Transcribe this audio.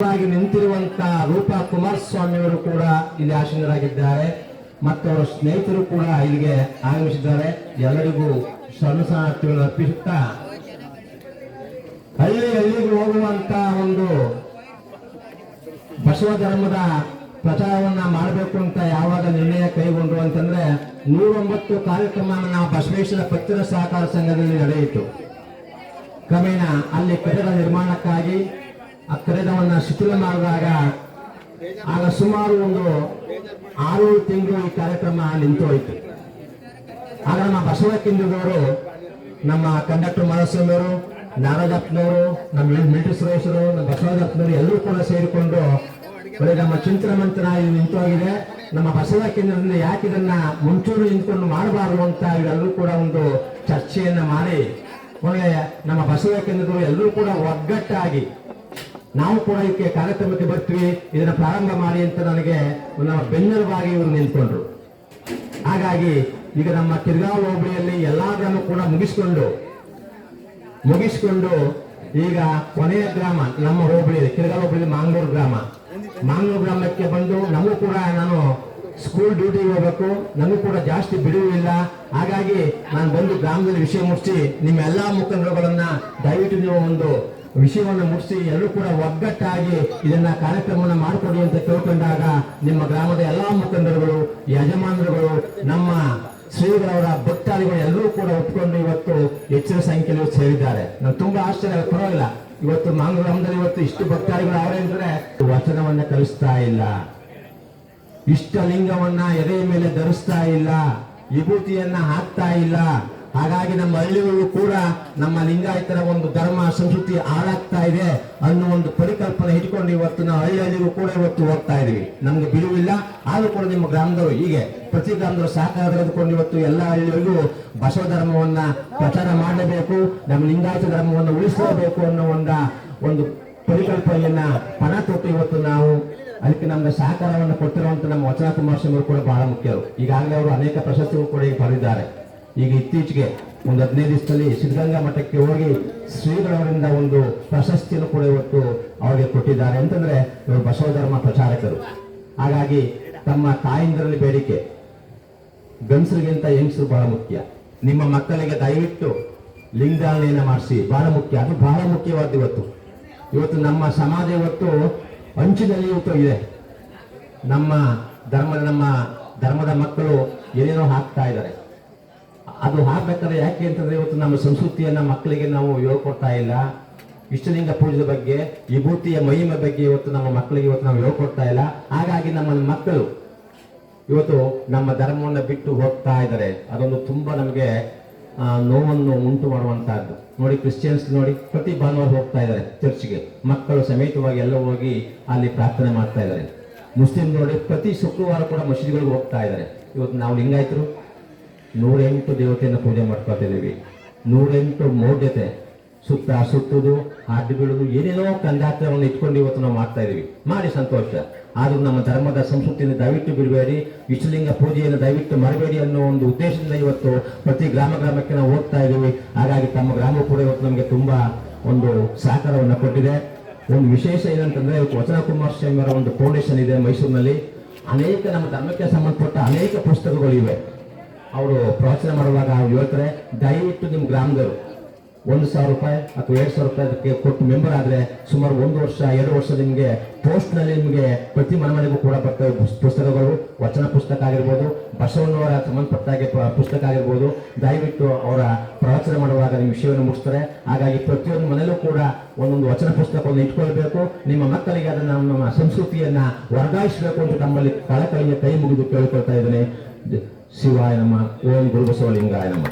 ಆಗಿ ನಿಂತಿರುವಂತ ರೂಪಾ ಕುಮಾರಸ್ವಾಮಿ ಅವರು ಕೂಡ ಇಲ್ಲಿ ಆಸೀನರಾಗಿದ್ದಾರೆ ಮತ್ತು ಅವರ ಸ್ನೇಹಿತರು ಕೂಡ ಇಲ್ಲಿಗೆ ಆಗಮಿಸಿದ್ದಾರೆ. ಎಲ್ಲರಿಗೂ ಶರಣಾರ್ಥಿಗಳನ್ನು ಅರ್ಪಿಸುತ್ತಾ ಹಳ್ಳಿ ಹಳ್ಳಿಗೆ ಹೋಗುವಂತ ಒಂದು ಬಸವ ಧರ್ಮದ ಪ್ರಚಾರವನ್ನ ಮಾಡಬೇಕು ಅಂತ ಯಾವಾಗ ನಿರ್ಣಯ ಕೈಗೊಂಡ್ರು ಅಂತಂದ್ರೆ ನೂರೊಂಬತ್ತು ಕಾರ್ಯಕ್ರಮ ಬಸವೇಶ್ವರ ಪತ್ತಿನ ಸಹಕಾರ ಸಂಘದಲ್ಲಿ ನಡೆಯಿತು. ಕ್ರಮೇಣ ಅಲ್ಲಿ ಕಟ್ಟಡ ನಿರ್ಮಾಣಕ್ಕಾಗಿ ಆ ಕಟ್ಟಡವನ್ನ ಶಿಥಿಲ ಮಾಡಿದಾಗ ಆಗ ಸುಮಾರು ಒಂದು ಆರು ತಿಂಗಳು ಈ ಕಾರ್ಯಕ್ರಮ ನಿಂತು ಹೋಯಿತು. ಆಗ ನಮ್ಮ ಬಸವ ಕೇಂದ್ರದವರು ನಮ್ಮ ಕಂಡಕ್ಟರ್ ಮನಸ್ವಾಮಿ ಅವರು ನಾರಾಜಪ್ಪನವರು ನಮ್ಮ ಮಿಲಿಟರಿ ಸದಸ್ಯರು ನಮ್ಮ ಬಸವದಪ್ಪನವರು ಎಲ್ಲರೂ ಕೂಡ ಸೇರಿಕೊಂಡು ಒಳ್ಳೆ ನಮ್ಮ ಚಿಂತನ ಮಂತ್ರ ಇಲ್ಲಿ ನಿಂತು ಹೋಗಿದೆ. ನಮ್ಮ ಬಸವ ಕೇಂದ್ರದಿಂದ ಯಾಕೆ ಇದನ್ನ ಮುಂಚೂರು ನಿಂತ್ಕೊಂಡು ಮಾಡಬಾರದು ಅಂತ ಇವೆಲ್ಲರೂ ಕೂಡ ಒಂದು ಚರ್ಚೆಯನ್ನ ಮಾಡಿ ಒಳ್ಳೆ ನಮ್ಮ ಬಸವ ಕೇಂದ್ರದವರು ಎಲ್ಲರೂ ಕೂಡ ಒಗ್ಗಟ್ಟಾಗಿ ನಾವು ಕೂಡ ಇದಕ್ಕೆ ಕಾರ್ಯಕ್ರಮಕ್ಕೆ ಬರ್ತೀವಿ, ಇದನ್ನ ಪ್ರಾರಂಭ ಮಾಡಿ ಅಂತ ನನಗೆ ನಮ್ಮ ಬೆನ್ನೆಲುಬಾಗಿ ಇವರು ನಿಂತ್ಕೊಂಡ್ರು. ಹಾಗಾಗಿ ಈಗ ನಮ್ಮ ತಿರ್ಗಾ ಹೋಬಳಿಯಲ್ಲಿ ಎಲ್ಲಾದ್ರನ್ನು ಕೂಡ ಮುಗಿಸ್ಕೊಂಡು ಮುಗಿಸ್ಕೊಂಡು ಈಗ ಕೊನೆಯ ಗ್ರಾಮ, ನಮ್ಮ ಹೋಬಳಿಯಲ್ಲಿ ತಿರ್ಗಾ ಹೋಬಳಿ ಮಾಂಗ್ಳೂರು ಗ್ರಾಮ. ಮಾಂಗ್ಳೂರು ಗ್ರಾಮಕ್ಕೆ ಬಂದು ನಮಗೂ ಕೂಡ ನಾನು ಸ್ಕೂಲ್ ಡ್ಯೂಟಿಗೆ ಹೋಗ್ಬೇಕು, ನಮಗೂ ಕೂಡ ಜಾಸ್ತಿ ಬಿಡುವಿಲ್ಲ ಹಾಗಾಗಿ ನಾನು ಬಂದು ಗ್ರಾಮದಲ್ಲಿ ವಿಷಯ ಮುಗಿಸಿ ನಿಮ್ಮ ಎಲ್ಲಾ ಮುಖಂಡರುಗಳನ್ನ ದಯವಿಟ್ಟು ನೀವು ಒಂದು ವಿಷಯವನ್ನು ಮುಗಿಸಿ ಎಲ್ಲರೂ ಕೂಡ ಒಗ್ಗಟ್ಟಾಗಿ ಇದನ್ನ ಕಾರ್ಯಕ್ರಮವನ್ನು ಮಾಡಿಕೊಡಿ ಅಂತ ಕೇಳ್ಕೊಂಡಾಗ ನಿಮ್ಮ ಗ್ರಾಮದ ಎಲ್ಲಾ ಮುಖಂಡರುಗಳು, ಯಜಮಾನರುಗಳು, ನಮ್ಮ ಶ್ರೀಗಳವರ ಭಕ್ತಾದಿಗಳು ಎಲ್ಲರೂ ಕೂಡ ಒಪ್ಕೊಂಡು ಇವತ್ತು ಹೆಚ್ಚಿನ ಸಂಖ್ಯೆಯಲ್ಲಿ ಸೇರಿದ್ದಾರೆ. ನಾನು ತುಂಬಾ ಆಶ್ಚರ್ಯ, ಪರವಾಗಿಲ್ಲ. ಇವತ್ತು ಮಾಂಗ್ರಾಮದಲ್ಲಿ ಇವತ್ತು ಇಷ್ಟು ಭಕ್ತಾದಿಗಳು ಅವರೇ ಅಂದ್ರೆ ವಚನವನ್ನ ಕಲಿಸ್ತಾ ಇಲ್ಲ. ಇಷ್ಟಲಿಂಗವನ್ನ ಎದೆಯ ಮೇಲೆ ಧರಿಸ್ತಾ ಇಲ್ಲ. ವಿಭೂತಿಯನ್ನ ಹಾಕ್ತಾ ಇಲ್ಲ. ಹಾಗಾಗಿ ನಮ್ಮ ಹಳ್ಳಿಗಳು ಕೂಡ ನಮ್ಮ ಲಿಂಗಾಯತರ ಒಂದು ಧರ್ಮ, ಸಂಸ್ಕೃತಿ ಹಾಳಾಗ್ತಾ ಇದೆ ಅನ್ನೋ ಒಂದು ಪರಿಕಲ್ಪನೆ ಇಟ್ಕೊಂಡು ಇವತ್ತು ನಾವು ಹಳ್ಳಿ ಹಳ್ಳಿಗೂ ಕೂಡ ಇವತ್ತು ಹೋಗ್ತಾ ಇದೀವಿ. ನಮ್ಗೆ ಬಿಡುವಿಲ್ಲ, ಆದ್ರೂ ಕೂಡ ನಿಮ್ಮ ಗ್ರಾಮದವರು ಹೀಗೆ ಪ್ರತಿ ಗ್ರಾಮದವರು ಸಹಕಾರ ತೆಗೆದುಕೊಂಡು ಇವತ್ತು ಎಲ್ಲ ಹಳ್ಳಿಗಳಿಗೂ ಬಸವ ಧರ್ಮವನ್ನ ಪ್ರಚಾರ ಮಾಡಬೇಕು, ನಮ್ಮ ಲಿಂಗಾಯತ ಧರ್ಮವನ್ನು ಉಳಿಸಲೇಬೇಕು ಅನ್ನೋ ಒಂದ ಒಂದು ಪರಿಕಲ್ಪನೆಯನ್ನ ಪಣ ತೊಟ್ಟು ಇವತ್ತು ನಾವು ಅದಕ್ಕೆ ನಮ್ಗೆ ಸಹಕಾರವನ್ನು ಕೊಟ್ಟಿರುವಂತ ನಮ್ಮ ವಚನ ಕುಮಾರ್ ಸ್ವಾಮಿ ಕೂಡ ಬಹಳ ಮುಖ್ಯರು. ಈಗಾಗಲೇ ಅವರು ಅನೇಕ ಪ್ರಶಸ್ತಿಗಳು ಕೂಡ ಈಗ ಪಡೆದಿದ್ದಾರೆ. ಈಗ ಇತ್ತೀಚೆಗೆ ಒಂದು ಹದಿನೈದು ದಿವಸದಲ್ಲಿ ಸಿದ್ಧಗಂಗಾ ಮಠಕ್ಕೆ ಹೋಗಿ ಶ್ರೀಗಳವರಿಂದ ಒಂದು ಪ್ರಶಸ್ತಿಯನ್ನು ಕೂಡ ಇವತ್ತು ಅವರಿಗೆ ಕೊಟ್ಟಿದ್ದಾರೆ. ಅಂತಂದ್ರೆ ಇವರು ಬಸವ ಧರ್ಮ ಪ್ರಚಾರಕರು. ಹಾಗಾಗಿ ತಮ್ಮ ತಾಯಿಂದರಲ್ಲಿ ಬೇಡಿಕೆ, ಗಂಡಸರಿಗಿಂತ ಹೆಂಗಸರು ಬಹಳ ಮುಖ್ಯ. ನಿಮ್ಮ ಮಕ್ಕಳಿಗೆ ದಯವಿಟ್ಟು ಲಿಂಗಾಲನೆಯನ್ನು ಮಾಡಿಸಿ, ಬಹಳ ಮುಖ್ಯ. ಅದು ಬಹಳ ಮುಖ್ಯವಾದ ಇವತ್ತು. ಇವತ್ತು ನಮ್ಮ ಸಮಾಜ ಇವತ್ತು ಅಂಚಿನಲ್ಲಿ ಇವತ್ತು ಇದೆ. ನಮ್ಮ ಧರ್ಮದ ನಮ್ಮ ಧರ್ಮದ ಮಕ್ಕಳು ಏನೇನೋ ಹಾಕ್ತಾ ಇದ್ದಾರೆ. ಅದು ಹಾಕ್ಬೇಕಾದ್ರೆ ಯಾಕೆ ಅಂತಂದ್ರೆ ಇವತ್ತು ನಮ್ಮ ಸಂಸ್ಕೃತಿಯನ್ನ ಮಕ್ಕಳಿಗೆ ನಾವು ಹೇಳ್ಕೊಡ್ತಾ ಇಲ್ಲ. ಇಷ್ಟಲಿಂಗ ಪೂಜೆ ಬಗ್ಗೆ, ವಿಭೂತಿಯ ಮಹಿಮೆ ಬಗ್ಗೆ ಇವತ್ತು ನಮ್ಮ ಮಕ್ಕಳಿಗೆ ಇವತ್ತು ನಾವು ಹೇಳ್ಕೊಡ್ತಾ ಇಲ್ಲ. ಹಾಗಾಗಿ ನಮ್ಮ ಮಕ್ಕಳು ಇವತ್ತು ನಮ್ಮ ಧರ್ಮವನ್ನು ಬಿಟ್ಟು ಹೋಗ್ತಾ ಇದ್ದಾರೆ. ಅದೊಂದು ತುಂಬಾ ನಮಗೆ ನೋವನ್ನು ಉಂಟು ಮಾಡುವಂತಹದ್ದು. ನೋಡಿ ಕ್ರಿಶ್ಚಿಯನ್ಸ್ ನೋಡಿ, ಪ್ರತಿ ಭಾನುವಾರ ಹೋಗ್ತಾ ಇದ್ದಾರೆ ಚರ್ಚ್ಗೆ ಮಕ್ಕಳು ಸಮೇತವಾಗಿ ಎಲ್ಲ ಹೋಗಿ ಅಲ್ಲಿ ಪ್ರಾರ್ಥನೆ ಮಾಡ್ತಾ ಇದ್ದಾರೆ. ಮುಸ್ಲಿಂ ನೋಡಿ, ಪ್ರತಿ ಶುಕ್ರವಾರ ಕೂಡ ಮಸೀದಿಗಳಿಗೆ ಹೋಗ್ತಾ ಇದ್ದಾರೆ. ಇವತ್ತು ನಾವು ಲಿಂಗಾಯತರು ನೂರೆಂಟು ದೇವತೆಯನ್ನು ಪೂಜೆ ಮಾಡ್ಕೊತಿದ್ದೀವಿ. ನೂರೆಂಟು ಮೌಢ್ಯತೆ. ಸುತ್ತ ಸುತ್ತುದು ಅಡ್ಡು ಬೀಳುದು, ಏನೇನೋ ಕಂದಾತ್ರವನ್ನು ಇಟ್ಕೊಂಡು ಇವತ್ತು ನಾವು ಮಾಡ್ತಾ ಇದೀವಿ. ಮಾಡಿ ಸಂತೋಷ. ಆದ್ರೂ ನಮ್ಮ ಧರ್ಮದ ಸಂಸ್ಕೃತಿಯನ್ನು ದಯವಿಟ್ಟು ಬಿಡಬೇಡಿ, ವಿಶ್ವಲಿಂಗ ಪೂಜೆಯನ್ನು ದಯವಿಟ್ಟು ಮರಬೇಡಿ ಅನ್ನೋ ಒಂದು ಉದ್ದೇಶದಿಂದ ಇವತ್ತು ಪ್ರತಿ ಗ್ರಾಮ ಗ್ರಾಮಕ್ಕೆ ನಾವು ಹೋಗ್ತಾ ಇದೀವಿ. ಹಾಗಾಗಿ ತಮ್ಮ ಗ್ರಾಮ ಕೂಡ ಇವತ್ತು ನಮಗೆ ತುಂಬಾ ಒಂದು ಸಹಕಾರವನ್ನು ಕೊಟ್ಟಿದೆ. ಒಂದು ವಿಶೇಷ ಏನಂತಂದ್ರೆ, ಇವತ್ತು ವಚನ ಕುಮಾರಸ್ವಾಮಿ ಅವರ ಒಂದು ಫೌಂಡೇಶನ್ ಇದೆ ಮೈಸೂರಿನಲ್ಲಿ. ಅನೇಕ ನಮ್ಮ ಧರ್ಮಕ್ಕೆ ಸಂಬಂಧಪಟ್ಟ ಅನೇಕ ಪುಸ್ತಕಗಳಿವೆ ಅವರು ಪ್ರವಚನ ಮಾಡುವಾಗ ಅವ್ರು ಹೇಳ್ತಾರೆ ದಯವಿಟ್ಟು ನಿಮ್ಮ ಗ್ರಾಮದವರು, ಒಂದು ಸಾವಿರ ರೂಪಾಯಿ ಅಥವಾ ಎರಡು ಸಾವಿರ ರೂಪಾಯಿ ಕೊಟ್ಟು ಮೆಂಬರ್ ಆದರೆ ಸುಮಾರು ಒಂದು ವರ್ಷ, ಎರಡು ವರ್ಷ ನಿಮಗೆ ಪೋಸ್ಟ್ನಲ್ಲಿ ನಿಮಗೆ ಪ್ರತಿ ಮನೆ ಮನೆಗೂ ಕೂಡ ಬರ್ತವೆ ಪುಸ್- ಪುಸ್ತಕಗಳು, ವಚನ ಪುಸ್ತಕ ಆಗಿರ್ಬೋದು, ಬಸವಣ್ಣವರ ಸಂಬಂಧಪಟ್ಟ ಹಾಗೆ ಪುಸ್ತಕ ಆಗಿರ್ಬೋದು, ದಯವಿಟ್ಟು ಅವರ ಪ್ರವಚನ ಮಾಡುವಾಗ ನಿಮ್ಮ ವಿಷಯವನ್ನು ಮುಗಿಸ್ತಾರೆ. ಹಾಗಾಗಿ ಪ್ರತಿಯೊಂದು ಮನೆಯಲ್ಲೂ ಕೂಡ ಒಂದೊಂದು ವಚನ ಪುಸ್ತಕವನ್ನು ಇಟ್ಕೊಳ್ಬೇಕು. ನಿಮ್ಮ ಮಕ್ಕಳಿಗೆ ಅದನ್ನು, ನಮ್ಮ ಸಂಸ್ಕೃತಿಯನ್ನು ವರ್ಗಾಯಿಸಬೇಕು ಅಂತ ತಮ್ಮಲ್ಲಿ ಕಳಕಳಿಯ ಕೈ ಮುಗಿದು ಕೇಳಿಕೊಳ್ತಾ ಇದ್ದೇನೆ. ಶಿವಾಯ ನಮ್ಮ ಓಂ ಗುರುಬಸವಲಿಂಗಾಯ ನಮ್ಮ